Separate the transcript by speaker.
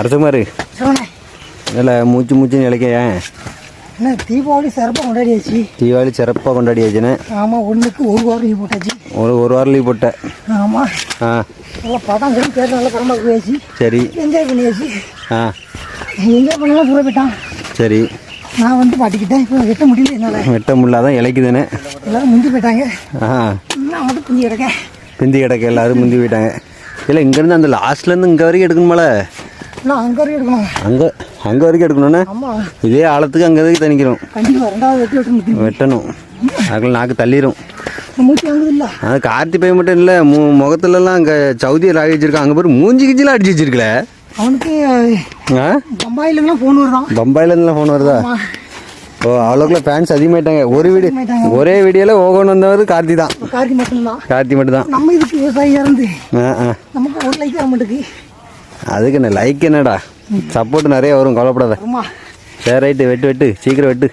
Speaker 1: அரசகுமார் இல்லை மூச்சு இழைக்க ஏன்?
Speaker 2: என்ன தீபாவளி சிறப்பாக கொண்டாடியாச்சு?
Speaker 1: தீபாவளி சிறப்பாக கொண்டாடியாச்சுன்னு
Speaker 2: ஆமாம் ஒன்றுக்கு ஒரு வாரம் லீவ் போட்டாச்சு.
Speaker 1: ஒரு ஒரு வாரம் லீவ் போட்டேன்.
Speaker 2: ஆமாம்
Speaker 1: ஆ.
Speaker 2: நல்லா படம் கூட பேர் நல்லா படமாக போயாச்சு.
Speaker 1: சரி.
Speaker 2: என்ஜாய் பண்ணியாச்சு.
Speaker 1: ஆ.
Speaker 2: என்ஜாய் பண்ணலாம் பூரா போயிட்டான்.
Speaker 1: சரி.
Speaker 2: நான் வந்து மாட்டிக்கிட்டேன் இப்போ வெட்ட முடியல என்னால்.
Speaker 1: வெட்ட முடியலாதான் இழைக்குதுன்னு
Speaker 2: எல்லாரும் முந்தி போயிட்டாங்க.
Speaker 1: ஆ.
Speaker 2: நான் மட்டும் குஞ்சு கிடக்கேன்.
Speaker 1: பிந்தி கிடக்க எல்லாரும் முந்தி போயிட்டாங்க. இல்லை இங்கேருந்து அந்த லாஸ்ட்லேருந்து இங்கே வரைக்கும் எடுக்கணுமால?
Speaker 2: நான் அங்கே வரைக்கும் எடுக்கணும்.
Speaker 1: அங்கே அங்கே வரைக்கும் எடுக்கணும்னா? இதே ஆழத்துக்கு அங்கே வரைக்கும் தணிக்கிறோம்
Speaker 2: கண்டிப்பாக ரெண்டாவது வெட்டி வெட்ட முடியும்
Speaker 1: வெட்டணும். அதுக்குள்ள நாக்கு தள்ளிடும் அது கார்த்தி பையன் மட்டும் இல்லை மூ முகத்துலலாம் அங்கே சவுதியை ராகி வச்சிருக்கான் அங்கே போய் மூஞ்சி கிஞ்சிலாம் அடிச்சு வச்சிருக்கல.
Speaker 2: அவனுக்கு
Speaker 1: ஆ?
Speaker 2: பம்பாயிலலாம் ஃபோன் வருதான்.
Speaker 1: பம்பாயிலேருந்துலாம் ஃபோன் வருதா? ஓ அவ்வளோக்குள்ள ஃபேன்ஸ் அதிகமாயிட்டாங்க. ஒரு வீடியோ ஒரே வீடியோவில் ஓகோன்னு வந்தவர் கார்த்தி தான்.
Speaker 2: கார்த்தி மட்டும்தான்.
Speaker 1: கார்த்தி மட்டும் தான்
Speaker 2: நம்ம இதுக்கு விவசாயியாக இருந்து நமக்கு ஒரு லைக் மாட்டேங்குது
Speaker 1: அதுக்கு என்ன லைக் என்னடா? சப்போர்ட் நிறைய வரும் கவலைப்படாத. சரி ரைட்டு வெட்டு வெட்டு சீக்கிரம் வெட்டு.